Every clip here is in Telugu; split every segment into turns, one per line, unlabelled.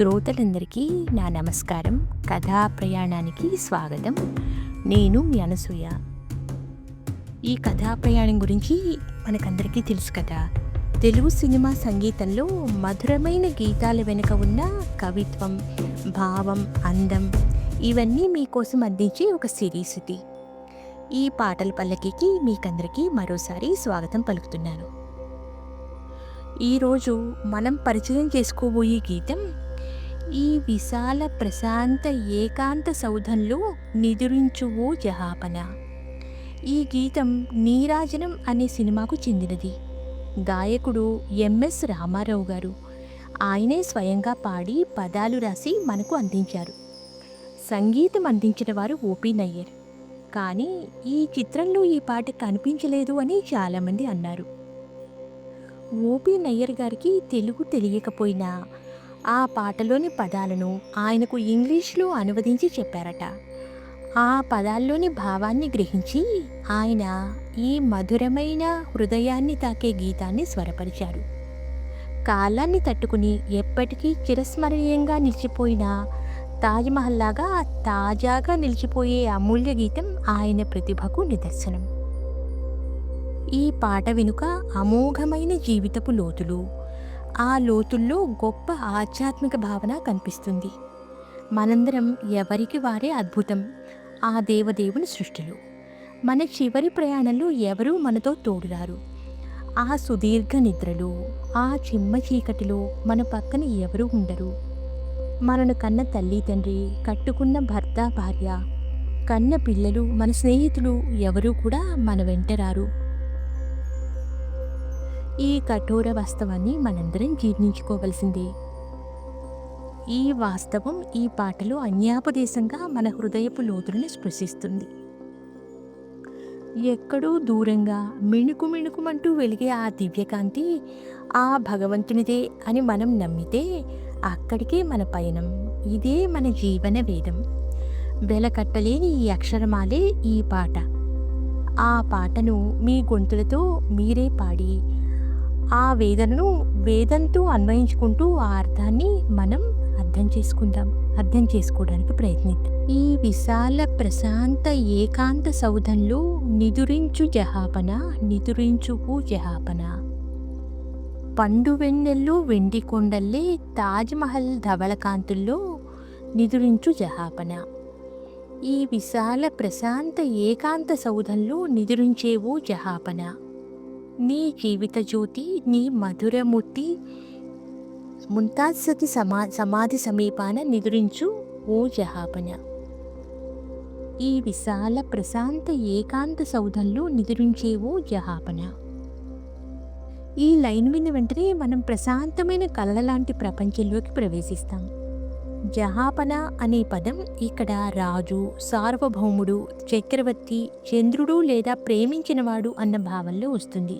శ్రోతలందరికీ నా నమస్కారం. కథా ప్రయాణానికి స్వాగతం. నేను మీ అనసూయ. ఈ కథా ప్రయాణం గురించి మనకందరికీ తెలుసు కదా. తెలుగు సినిమా సంగీతంలో మధురమైన గీతాల వెనుక ఉన్న కవిత్వం భావం అందం ఇవన్నీ మీకోసం అందించే ఒక సిరీస్ ఇది. ఈ పాటల పల్లకికి మీకందరికీ మరోసారి స్వాగతం పలుకుతున్నాను. ఈరోజు మనం పరిచయం చేసుకోబోయే గీతం ఈ విశాల ప్రశాంత ఏకాంత సౌధంలో నిదురించువు జహాపన. ఈ గీతం నీరాజనం అనే సినిమాకు చెందినది. గాయకుడు ఎంఎస్ రామారావు గారు. ఆయనే స్వయంగా పాడి పదాలు రాసి మనకు అందించారు. సంగీతం అందించిన వారు ఓపీ నయ్యర్. కానీ ఈ చిత్రంలో ఈ పాట కనిపించలేదు అని చాలామంది అన్నారు. ఓపీ నయ్యర్ గారికి తెలుగు తెలియకపోయినా ఆ పాటలోని పదాలను ఆయనకు ఇంగ్లీష్లో అనువదించి చెప్పారట. ఆ పదాల్లోని భావాన్ని గ్రహించి ఆయన ఈ మధురమైన హృదయాన్ని తాకే గీతాన్ని స్వరపరిచారు. కాలాన్ని తట్టుకుని ఎప్పటికీ చిరస్మరణీయంగా నిలిచిపోయిన తాజ్మహల్ లాగా తాజాగా నిలిచిపోయే అమూల్య గీతం ఆయన ప్రతిభకు నిదర్శనం. ఈ పాట వెనుక అమోఘమైన జీవితపు లోతులు ఆ లోతుల్లో గొప్ప ఆధ్యాత్మిక భావన కనిపిస్తుంది. మనందరం ఎవరికి వారే అద్భుతం. ఆ దేవదేవుని సృష్టిలో. మన చివరి ప్రయాణంలో ఎవరూ మనతో తోడురారు. ఆ సుదీర్ఘ నిద్రలో ఆ చిమ్మ చీకటిలో మన పక్కన ఎవరూ ఉండరు. మనను కన్న తల్లి తండ్రి కట్టుకున్న భర్త భార్య కన్న పిల్లలు మన స్నేహితులు ఎవరూ కూడా మన వెంటరారు ఈ కఠోర వాస్తవాన్ని మనందరం జీర్ణించుకోవలసిందే. ఈ వాస్తవం ఈ పాటలో అన్యాపదేశంగా మన హృదయపు లోతులను స్పృశిస్తుంది. ఎక్కడో దూరంగా మిణుకు మిణుకుమంటూ వెలిగే ఆ దివ్యకాంతి ఆ భగవంతునిదే అని మనం నమ్మితే అక్కడికే మన పయనం. ఇదే మన జీవన వేదం. వెలకట్టలేని ఈ అక్షరమాలే ఈ పాట. ఆ పాటను మీ గొంతులతో మీరే పాడి ఆ వేదనను వేదంతో అన్వయించుకుంటూ ఆ అర్థాన్ని మనం అర్థం చేసుకుందాం అర్థం చేసుకోవడానికి ప్రయత్నిద్దాం. ఈ విశాల ప్రశాంత ఏకాంత సౌధంలో నిదురించు జహాపన నిదురించుకు జహాపన. పండు వెన్నెల్లో వెండి కొండల్లే తాజ్మహల్ ధవళకాంతుల్లో నిదురించు జహాపన. ఈ విశాల ప్రశాంత ఏకాంత సౌధంలో నిదురించేవో జహాపన. నీ జీవిత జ్యోతి నీ మధురమూర్తి ముంతాజ్కి సమా సమాధి సమీపాన నిదురించు ఓ జహాపన. ఈ విశాల ప్రశాంత ఏకాంత సౌధంలో నిదురించే ఓ జహాపన. ఈ లైన్ విన్న వెంటనే మనం ప్రశాంతమైన కళ లాంటి ప్రపంచంలోకి ప్రవేశిస్తాం. జహాపన అనే పదం ఇక్కడ రాజు సార్వభౌముడు చక్రవర్తి చంద్రుడు లేదా ప్రేమించినవాడు అన్న భావంలో వస్తుంది.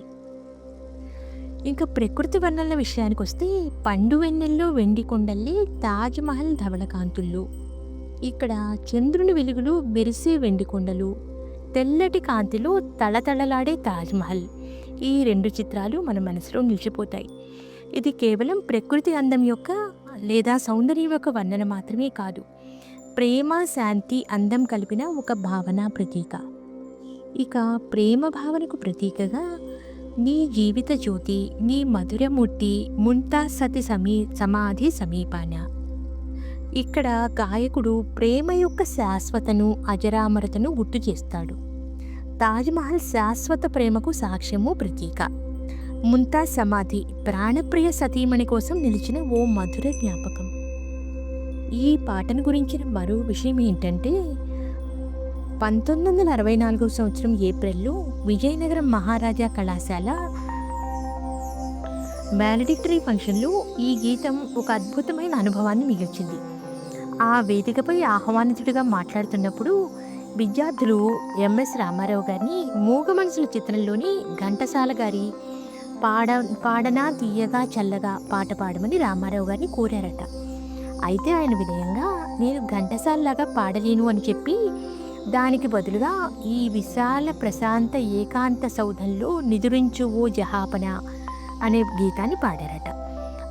ఇంకా ప్రకృతి వర్ణనల విషయానికి వస్తే పండు వెన్నెల్లో వెండి కొండల్లే తాజ్మహల్ ధవళకాంతుల్లో. ఇక్కడ చంద్రుని వెలుగులు మెరిసే వెండి కొండలు తెల్లటి కాంతిలో తళతళలాడే తాజ్మహల్ ఈ రెండు చిత్రాలు మన మనసులో నిలిచిపోతాయి. ఇది కేవలం ప్రకృతి అందం యొక్క లేదా సౌందర్యం యొక్క వర్ణన మాత్రమే కాదు. ప్రేమ శాంతి అందం కలిపిన ఒక భావన ప్రతీక. ఇక ప్రేమ భావనకు ప్రతీకగా నీ జీవిత జ్యోతి నీ మధురమూర్తి ముంతా సతి సమీ సమాధి సమీపాన. ఇక్కడ గాయకుడు ప్రేమ యొక్క శాశ్వతను అజరామరతను గుర్తు చేస్తాడు. తాజ్మహల్ శాశ్వత ప్రేమకు సాక్ష్యము ప్రతీక. ముంతా సమాధి ప్రాణప్రియ సతీమణి కోసం నిలిచిన ఓ మధుర జ్ఞాపకం. ఈ పాటను గురించిన మరో విషయం ఏంటంటే పంతొమ్మిది వందల అరవై నాలుగో సంవత్సరం ఏప్రిల్లో విజయనగరం మహారాజా కళాశాల వ్యాలిడిక్టరీ ఫంక్షన్లో ఈ గీతం ఒక అద్భుతమైన అనుభవాన్ని మిగిల్చింది. ఆ వేదికపై ఆహ్వానితుడిగా మాట్లాడుతున్నప్పుడు విద్యార్థులు ఎంఎస్ రామారావు గారిని మూగ మనసుల చిత్రంలోని ఘంటసాల గారి పాడ పాడనా తీయగా చల్లగా పాట పాడమని రామారావు గారిని కోరారట. అయితే ఆయన వినయంగా నేను ఘంటసాలలాగా పాడలేను అని చెప్పి దానికి బదులుగా ఈ విశాల ప్రశాంత ఏకాంత సౌధంలో నిదురించు ఓ జహాపన అనే గీతాన్ని పాడారట.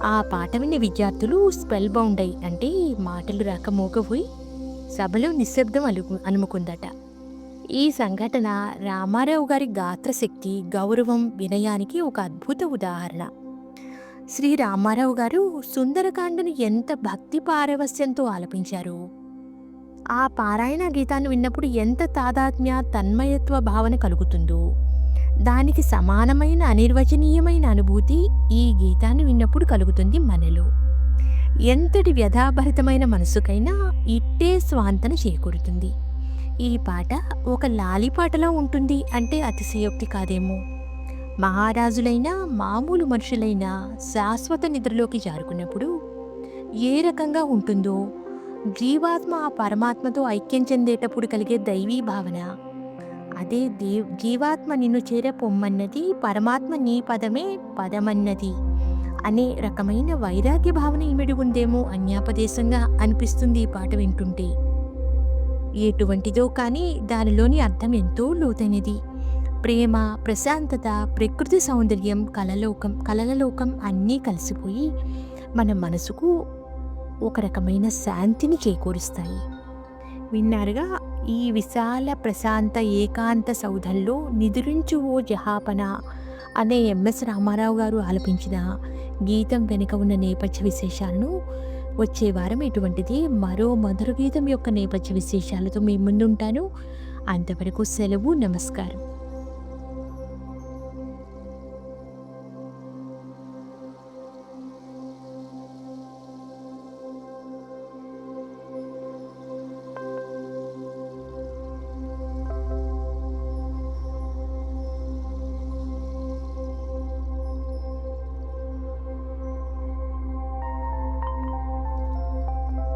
ఆ పాట విన్న విద్యార్థులు స్పెల్ బౌండ్ అయి అంటే మాటలు రాక మూగపోయి సభలో నిశ్శబ్దం అలుగు అనుముకుందట. ఈ సంఘటన రామారావు గారి గాత్రశక్తి గౌరవం వినయానికి ఒక అద్భుత ఉదాహరణ. శ్రీ రామారావు గారు సుందరకాండను ఎంత భక్తి పారవస్యంతో ఆలపించారు? ఆ పారాయణ గీతాన్ని విన్నప్పుడు ఎంత తాదాత్మ్య తన్మయత్వ భావన కలుగుతుందో. దానికి సమానమైన అనిర్వచనీయమైన అనుభూతి ఈ గీతాన్ని విన్నప్పుడు కలుగుతుంది మనలో. ఎంతటి వ్యధాభరితమైన మనసుకైనా ఇట్టే స్వాంతన చేకూరుతుంది. ఈ పాట ఒక లాలిపాటలో ఉంటుంది అంటే అతిశయోక్తి కాదేమో. మహారాజులైనా మామూలు మనుషులైనా శాశ్వత నిద్రలోకి జారుకున్నప్పుడు ఏ రకంగా ఉంటుందో జీవాత్మ ఆ పరమాత్మతో ఐక్యం చెందేటప్పుడు కలిగే దైవీ భావన. అదే దేవ్ జీవాత్మ నిన్ను చేరే పొమ్మన్నది పరమాత్మ నీ పదమే పదమన్నది అనే రకమైన వైరాగ్య భావన ఇమిడి ఉందేమో అన్యాపదేశంగా అనిపిస్తుంది ఈ పాట వింటుంటే. ఎటువంటిదో కానీ దానిలోని అర్థం ఎంతో లోతైనది. ప్రేమ ప్రశాంతత ప్రకృతి సౌందర్యం కలలోకం కలలలోకం అన్నీ కలిసిపోయి మన మనసుకు ఒక రకమైన శాంతిని చేకూరుస్తాయి. విన్నారుగా? ఈ విశాల ప్రశాంత ఏకాంత సౌధంలో నిదురించు ఓ జహాపన అనే ఎంఎస్ రామారావు గారు ఆలపించిన గీతం వెనుక ఉన్న నేపథ్య విశేషాలను వచ్చే వారం ఇటువంటిది మరో మధుర గీతం యొక్క నేపథ్య విశేషాలతో మీ ముందుంటాను. అంతవరకు సెలవు నమస్కారం.